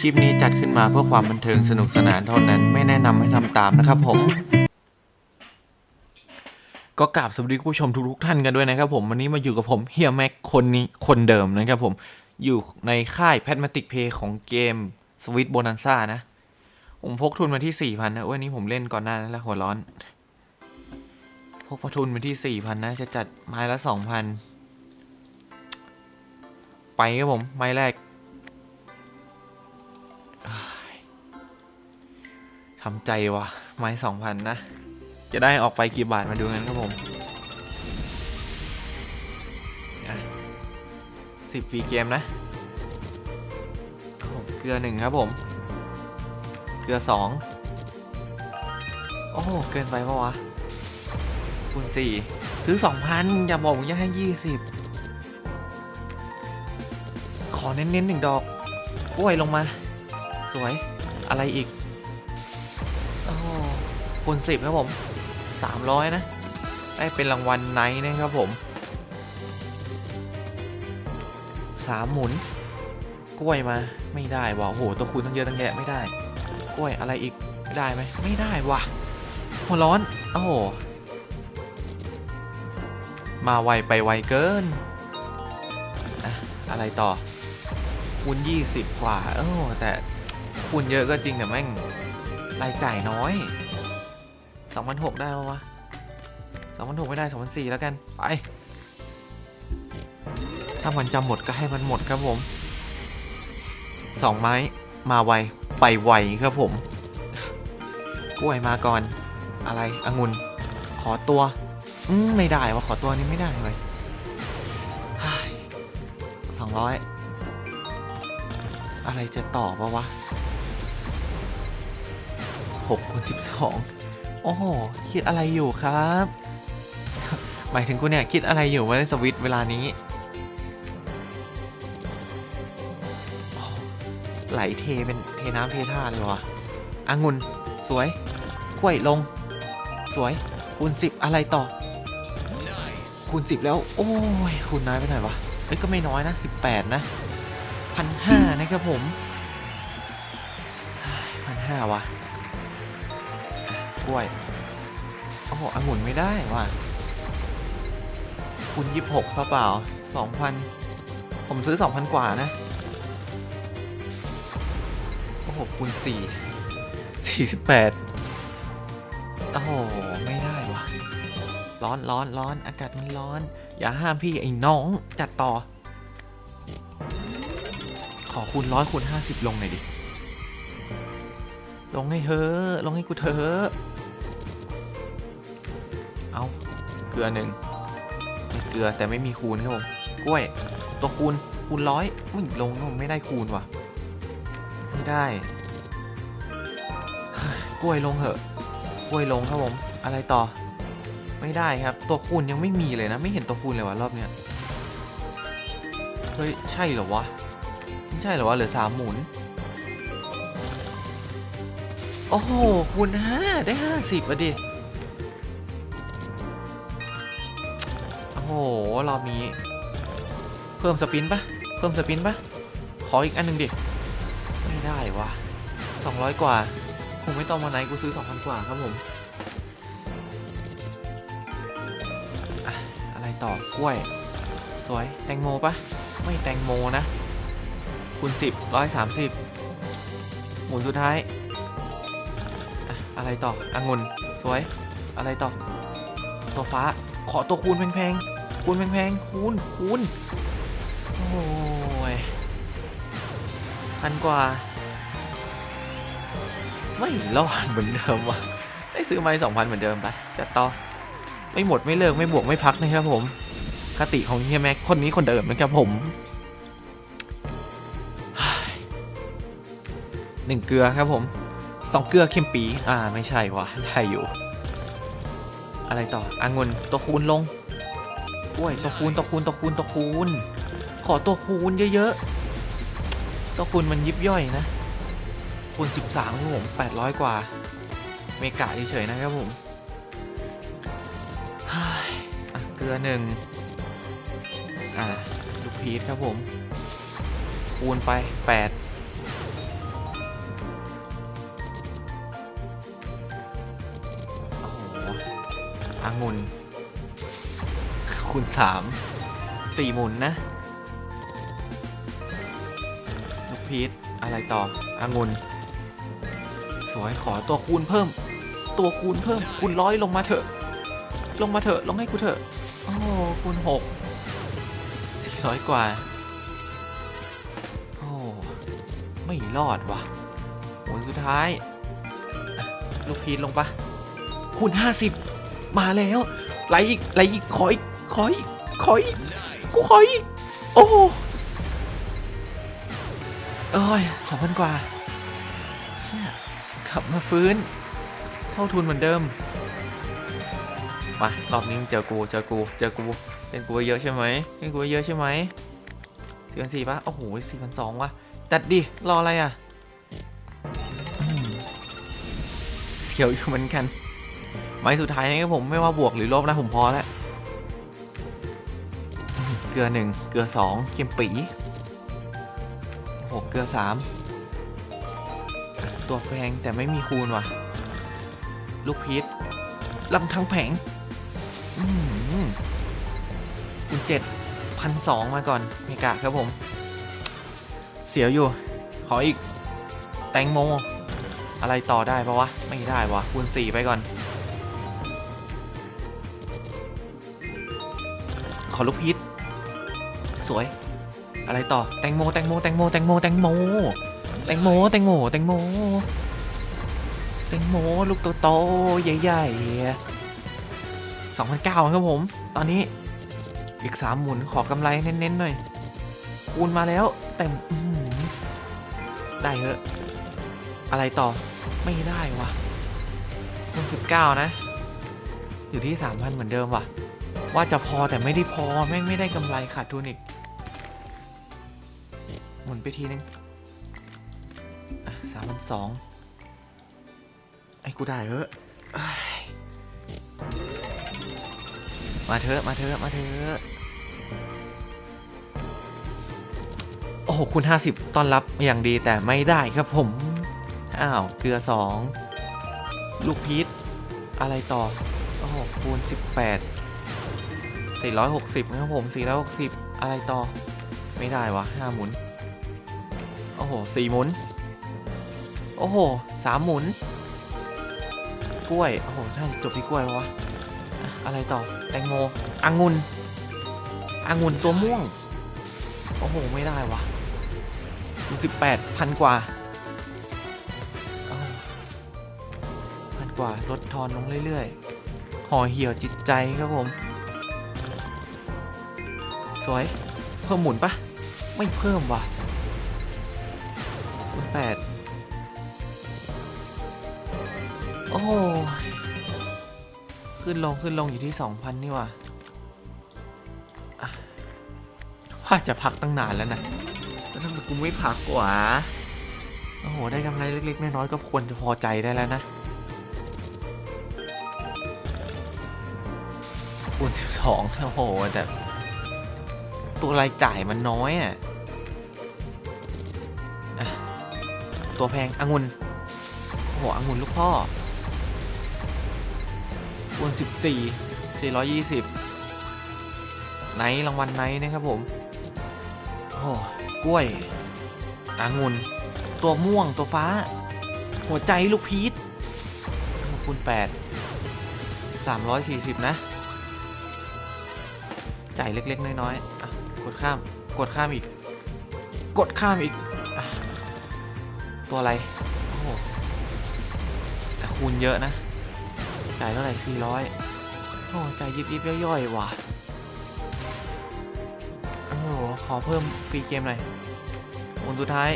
คลิปนี้จัดขึ้นมาเพื่อความบันเทิงสนุกสนานเท่านั้น ไม่แนะนำให้ทำตามนะครับผม ก็กราบสวัสดีผู้ชมทุกๆท่านกันด้วยนะครับผมวันนี้มาอยู่กับผมเฮียแม็กคนนี้คนเดิมนะครับผมอยู่ในค่ายแพทมาติกเพย์ของเกมสวิตโบนันซ่านะ ผมพกทุนมาที่สี่พันนะวันนี้ผมเล่นก่อนหน้านั้นแล้วหัวร้อน พกมาทุนมาที่สี่พันนะ จะจัดไม้ละสองพันไปครับผมไม้แรก ทำใจวะไม้สองพันนะ จะได้ออกไปกี่บาทมาดูกันครับผมสิบฟรีเกมนะโอ้โหเกลือหนึ่งครับผม เกลือสองโอ้โห เกินไปปะวะ คูณสี่ซื้อสองพันอย่าบอกมึงจะให้ยี่สิบขอเน้นๆหนึ่งดอกกล้วยลงมา สวย อะไรอีกโอ้คูณสิบครับผมสามร้อยนะ ได้เป็นรางวัลไนท์นะครับผมสามหมุน กล้วยมา ไม่ได้ว่ะโอ้โห ตัวคูณตั้งเยอะตั้งแยะไม่ได้ กล้วยอะไรอีกไม่ได้ไหม ไม่ได้ว่ะหัวร้อน โอ้โห มาไวไปไวเกินอะอะไรต่อคูณ20 กว่า เออแต่ คูณเยอะก็จริงแต่แม่งรายจ่ายน้อย2,600ได้ปะวะ2,600ไม่ได้2,400แล้วกัน ไป ถ้ามันจะหมดก็ให้มันหมดครับผมสองไม้มาไว ไปไวครับผม กล้วยมาก่อน อะไรองุ่นขอตัวอืมไม่ได้ว่าขอตัวนี้ไม่ได้เลยสองร้อยอะไรจะต่อปะวะ หกคูณสิบสองโอ้โห คิดอะไรอยู่ครับ หมายถึงกูเนี่ย คิดอะไรอยู่ว่าเล่นสวิตเวลานี้ ไหลเทเป็นเทน้ำเทท่าเลยวะองุ่นสวยกล้วยลง สวย คูณสิบอะไรต่อ คูณสิบแล้ว โอ้ย คูณน้อยไปหน่อยวะเอ้ยก็ไม่น้อยนะสิบแปดนะพันห้านะครับผมพันห้าวะ่ะ กล้วย โอ้โหองุ่นไม่ได้ว่ะคูณยี่สิบหกเปล่าสองพันผมซื้อสองพันกว่านะ โอ้โหคูณสี่สี่สิบแปดโอ้โห ไม่ได้ว่ะ ร้อนร้อนร้อนอากาศมันร้อน อย่าห้ามพี่ไอ้น้องจัดต่อ ขอคูณร้อยคูณห้าสิบลงหน่อยดิ ลงให้เธอ ลงให้กูเธอ ลือหนึ่งม่เกลือแต่ไม่มีคูณครับผมกล้วย ตัวคูณคูณร้อยไม่ลงผมไม่ได้คูณว่ะไม่ได้ กล้วยลงเหอะ กล้วยลงครับผม อะไรต่อ ไม่ได้ครับ ตัวคูณยังไม่มีเลยนะ ไม่เห็นตัวคูณเลยวะรอบเนี้ยเฮ้ยใช่เหรอวะไม่ใช่เหรอวะเหลือสามหมุนโอ้โหคูณห้าได้ห้าสิบอะดิ โอ้โหรอบนี้ เพิ่มสปินปะเพิ่มสปินปะขออีกอันหนึ่งดิ ไม่ได้วะสองร้อยกว่า คงไม่ต้องมาไหนกูซื้อสองพันกว่าครับผมอะอะไรต่อกล้วย สวย แตงโมปะไม่แตงโมนะคูณสิบร้อยสามสิบหมุนสุดท้ายอะอะไรต่อองุ่นสวย อะไรต่อตัวฟ้า ขอตัวคูณแพงๆ คูณแพงๆคูณคูณโอ้ยพันกว่า ไม่รอดเหมือนเดิมว่ะได้ซื้อไม้สองพันเหมือนเดิมไปจัดต่อไม่หมดไม่เลิกไม่บวกไม่พักนะครับผม คติของเฮียแม็กคนนี้คนเดิมนะครับผมหนึ่งเกลือครับผมสองเกลือเค็มปี อ่าไม่ใช่วะได้อยู่ อะไรต่ออางุนตัวคูณลง กล้วยตัวคูณตัวคูณตัวคูณตัวคูณขอตัวคูณเยอะๆตัวคูณมันยิบย่อยนะ คูณ 13ครับผม800 กว่า เมกะเฉยๆนะครับผมเกลือหนึ่งอ่าลูกพีชครับผม คูณไป 8อ้โหมะงุ่น คูณสามสี่หมุนนะลูกพีชอะไรต่อองุนสวยขอตัวคูณเพิ่ม ตัวคูณเพิ่มคูณร้อยลงมาเถอะ ลงมาเถอะลงให้กูเถอะโอ้คูณหกสี่ร้อยกว่าโอ้ไม่รอดว่ะหมุนสุดท้าย ลูกพีชลงปะคูณห้าสิบมาแล้วไหลอีกไหลอีกขออีก ออีก ขออีก กูขออีก โอ้เอ้ยสองพันกว่าเหี้ยกลับมาฟื้น เท่าทุนเหมือนเดิม มารอบนี้มึงเจอกู เจอกู เจอกูเล่นกูไว้เยอะใช่ไหมเล่นกูไว้เยอะใช่ไหมสี่พันสี่ปะโอ้โหสี่พันสองวะจัดดิ รออะไรอะเสียวอยู่เหมือนกัน ไม้สุดท้ายนะครับผมไม่ว่าบวกหรือลบนะผมพอแล้ว ลือหนึ่งเกลือสองเกมปีโอ้โหเกลือสามตัวแพงแต่ไม่มีคูณว่ะ ลูกพีชลำทั้งแผงอืมคุณเจ็ดพันสองมาก่อนเมกะครับผม เสียวอยู่ ขออีก แตงโม อะไรต่อได้ปะวะ ไม่ได้วะคูณสี่ไปก่อนขอลูกพีช สวย อะไรต่อแตงโมแตงโมแตงโมแตงโมแตงโมแตงโมแตงโมแตงโมแตงโมลูกโตๆใหญ่ๆสองพันเก้าครับผม ตอนนี้อีกสามหมุนขอกำไรเน้นๆหน่อยคูณมาแล้วแต่ได้เถอะอะไรต่อไม่ได้วะคูณสิบเก้านะ อยู่ที่สามพันเหมือนเดิมว่ะ ว่าจะพอแต่ไม่ได้พอ แม่งไม่ได้กำไรขาดทุนอีก หมุนไปทีนึงสามพันสองไอ้กูได้เถอะมาเถอะมาเถอะมาเถอะโอ้โหคุณ 50ต้อนรับอย่างดีแต่ไม่ได้ครับผม อ้าว เกลือ 2 ลูกพีชอะไรต่อ โอ้โหคูณ 18 460 นะครับผม 460 อะไรต่อ ไม่ได้วะ5หมุน โอ้โห4หมุน โอ้โห3หมุน กล้วย โอ้โหน่าจะจบที่กล้วยวะอะอะไรต่อ แตงโมองุ่นองุ่นตัวม่วง โอ้โห ไม่ได้วะสิบแปดพันกว่าพันกว่าลดทอนลงเรื่อยๆ ห่อเหี่ยวจิตใจครับผม สวย เพิ่มหมุนปะไม่เพิ่มว่ะ แปดโอ้ขึ้นลงขึ้นลงอยู่ที่สองพันนี่ว่ะว่าจะพักตั้งนานแล้วนะแล้วทำไมกูไม่พักวะโอ้โห ได้กำไรเล็กๆ น้อยๆ ก็ควรจะพอใจได้แล้วนะคูณสิบสองโอ้โห แต่ ตัวรายจ่ายมันน้อยอะ ตัวแพงองุ่นโอ้โหองุ่นลูกพ่อคูณ14 420ไนท์รางวัลไนท์นะครับผม โอ้กล้วยองุ่นตัวม่วงตัวฟ้า หัวใจลูกพีชคูณ8 340นะ จ่ายเล็ก ๆ น้อยๆอะกดข้าม กดข้ามอีก กดข้ามอีก ตัวอะไร โอ้โหแต่คูณเยอะนะ จ่ายเท่าไหร่สี่ร้อยโอ้จ่ายยิบยิบย่อยๆว่ะ โอ้โห ขอเพิ่มฟรีเกมหน่อยหมุนสุดท้าย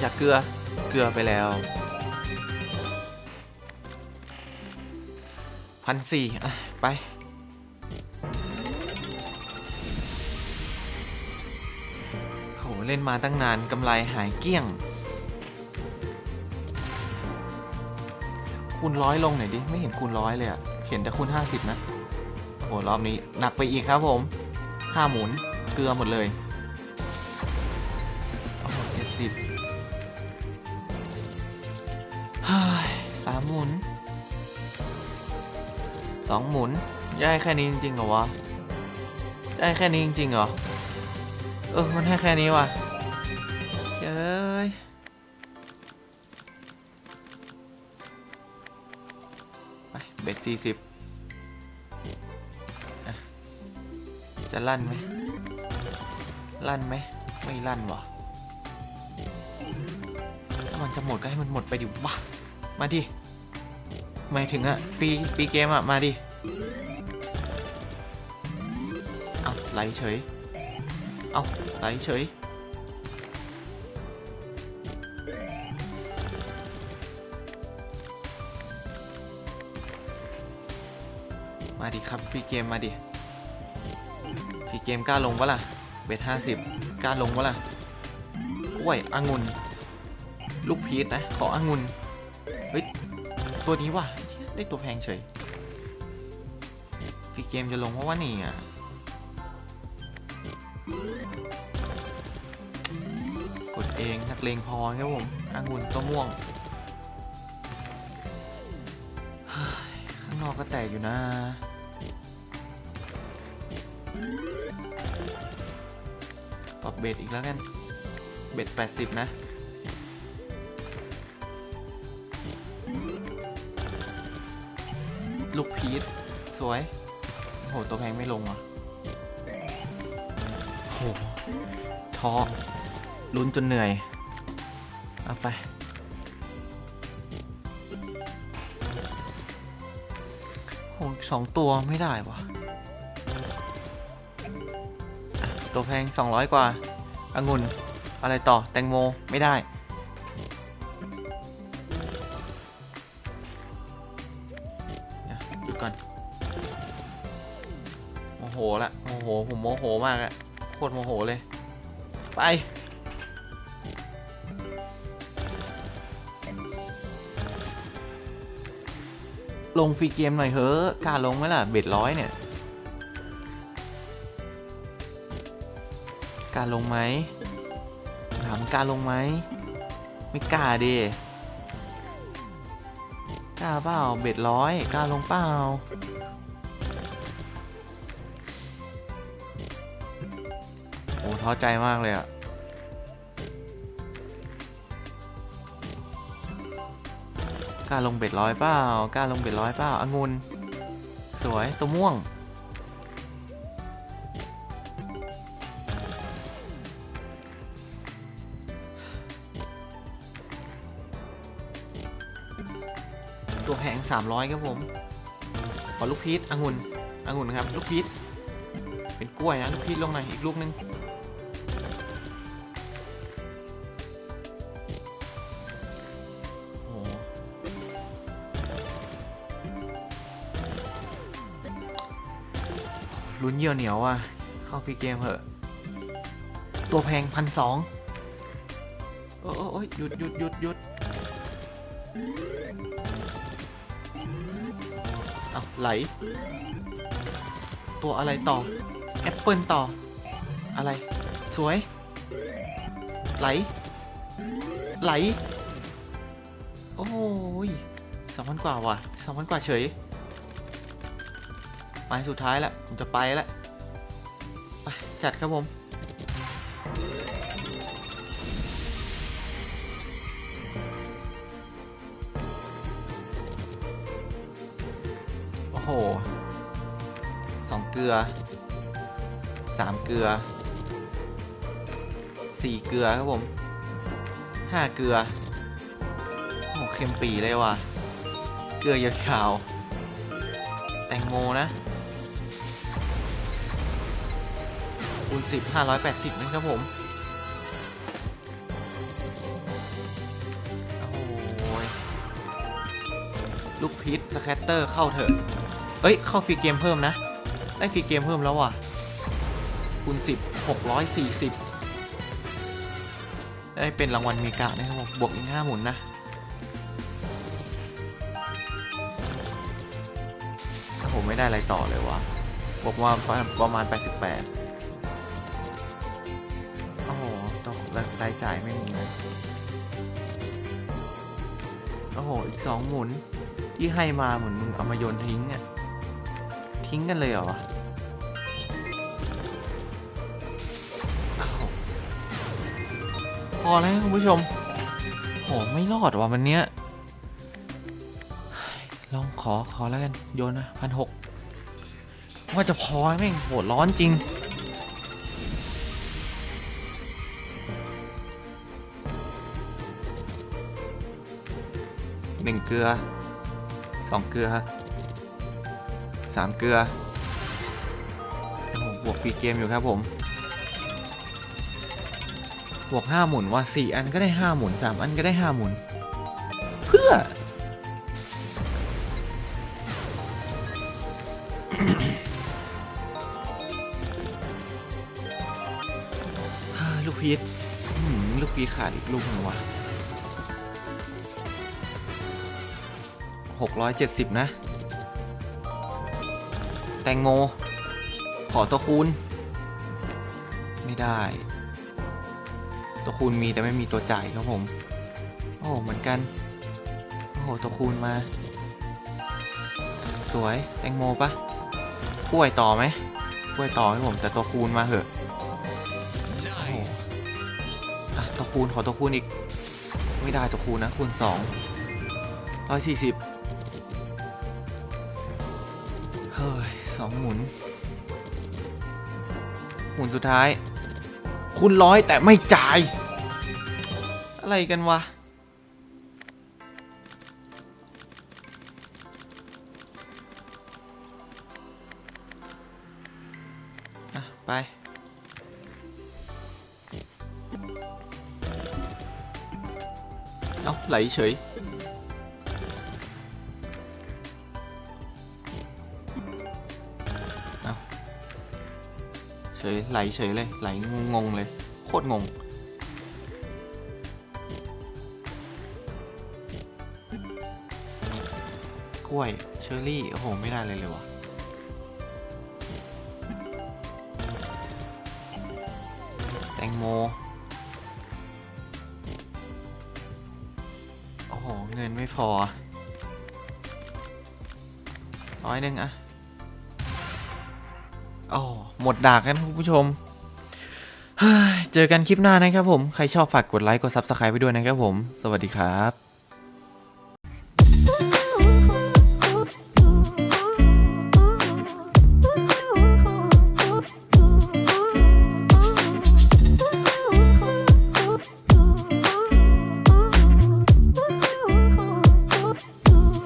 อยากเกลือ เกลือไปแล้วพันสี่อะ ไปโหเล่นมาตั้งนานกำไรหายเกลี้ยง คูณร้อยลงหน่อยดิ ไม่เห็นคูณร้อยเลยอะเห็นแต่คูณห้าสิบนะ โอ้รอบนี้หนักไปอีกครับผมห้าหมุนเกลือหมดเลยอ้โหเจ็ดสิบสามหมุนสองหมุนจะให้แค่นี้จริงๆเหรอวะจะให้แค่นี้จริงๆเหรอ เออ มันให้แค่นี้ว่ะเย้ย เบ็ดสี่สิบจะลั่นไหมลั่นไหมไม่ลั่นวะถ้ามันจะหมดก็ให้มันหมดไปดิวะมาดิหมายถึงอะปีปีเกมอะมาดิเอาไหลเฉยเอาไหลเฉย มาดิครับปีเกมมาดิปีเกมกล้าลงปะล่ะเบ็ดห้าสิบกล้าลงปะล่ะกล้วยองุ่นลูกพีชนะขอองุ่นเฮ้ยตัวนี้ว่ะได้ตัวแพงเฉยปีเกมจะลงเพราะว่านี่อะกดเองนักเลงพอครับผมองุ่นตัวม่วงข้างนอกก็แตกอยู่นะ ปรับเบ็ดอีกแล้วกัน เบ็ด 80 นะลูกพีชสวย โห ตัวแพงไม่ลงอะโหท้อลุ้นจนเหนื่อย เอาไป โหสองตัวไม่ได้วะ ตัวแพง 200 กว่าองุ่น อะไรต่อ แตงโม ไม่ได้ หยุดก่อน โมโหละ โมโห ผมโมโหมากอะโคตรโมโหเลย ไป ลงฟรีเกมหน่อยเฮ้อะกล้าลงไหมล่ะ เบ็ดร้อยเนี่ย กล้าลงไหมถามกล้าลงไหม ไม่กล้าดิกล้าเปล่าเบ็ดร้อยกล้าลงเปล่าโอ้ท้อใจมากเลยอะกล้าลงเบ็ดร้อยเปล่ากล้าลงเบ็ดร้อยเปล่าองุนสวยตัวม่วง ตัวแพง300 ครับผม ขอลูกพีชองุ่นองุ่นครับ ลูกพีชเป็นกล้วยนะ ลูกพีชลงหน่อยอีกลูกนึงโหลุ้นเยี่ยวเหนียวอะ เข้าฟรีเกมเหอะ ตัวแพงพันสองโอ้โอ้ยหยุดหยุดหยุดหยุด อาไหล ตัวอะไรต่อ แอปเปิลต่อ อะไร สวย ไหล ไหล โอ้ยสองพันกว่าว่ะสองพันกว่าเฉยไปสุดท้ายแล้วผมจะไปแล้วไปจัดครับผม องเกลือสามเกลือสี่เกลือครับผมห้าเกลือโอ้เค็มปีเลยว่ะ เกลือยาวๆแตงโมนะคูณสิบห้าร้อยแปดสิบนะครับผมโอ้ยลูกพิษสแคตเตอร์เข้าเถอะ เอ้ย เข้าฟรีเกมเพิ่มนะ ได้ฟรีเกมเพิ่มแล้วว่ะคูณสิบหกร้อยสี่สิบได้เป็นรางวัลเมกะนะครับผมบวกอีกห้าหมุนนะ ถ้าผมไม่ได้อะไรต่อเลยวะบอกว่าประมาณ 88 โอ้โหต้องรายจ่ายไม่มีเลยโอ้โห อีกสองหมุนที่ให้มาเหมือนมึงเอามาโยนทิ้งอะทิ้งกันเลยเหรอ อแล้วคุณผู้ชมโหไม่รอดว่ะมันเนี้ย ลองขอขอแล้วกัน โยนนะพันหกว่าจะพอไหมแม่งโหดร้อนจริงหนึ่งเกลือสองเกลือสามเกลือโอ้โหบวกฟรีเกมอยู่ครับผม บวกห้าหมุนว่าสี่อันก็ได้ห้าหมุนสามอันก็ได้ห้าหมุน เพื่อเฮ้ยลูกพีชอื้อหือลูกพีชขาดอีกลูกหนึ่งว่ะหกร้อยเจ็ดสิบนะ แตงโม ขอตัวคูณ ไม่ได้ ตัวคูณมีแต่ไม่มีตัวจ่ายครับผม โอ้เหมือนกัน โอ้โหตัวคูณมา สวยแตงโมปะกล้วยต่อไหมกล้วยต่อให้ผมแต่ตัวคูณมาเหอะโอ้โหอะตัวคูณขอตัวคูณอีก ไม่ได้ตัวคูณนะคูณสองร้อยสี่สิบเฮ้ยสองหมุน หมุนสุดท้าย คุณร้อยแต่ไม่จ่าย อะไรกันวะไปเอาไหลเฉย ยไหลเฉยเลยไหลงงเลย โคตรงง กล้วยเชอร์รี่ โอ้โห ไม่ได้เลยเลยวะแตงโม โอ้โห เงินไม่พอร้อยหนึ่งอะ อ๋อหมดดากกันคุณผู้ชมเจอกันคลิปหน้านะครับผม ใครชอบฝากกดไลค์ กด Subscribe ไปด้วยนะครับผม สวัสดีครับ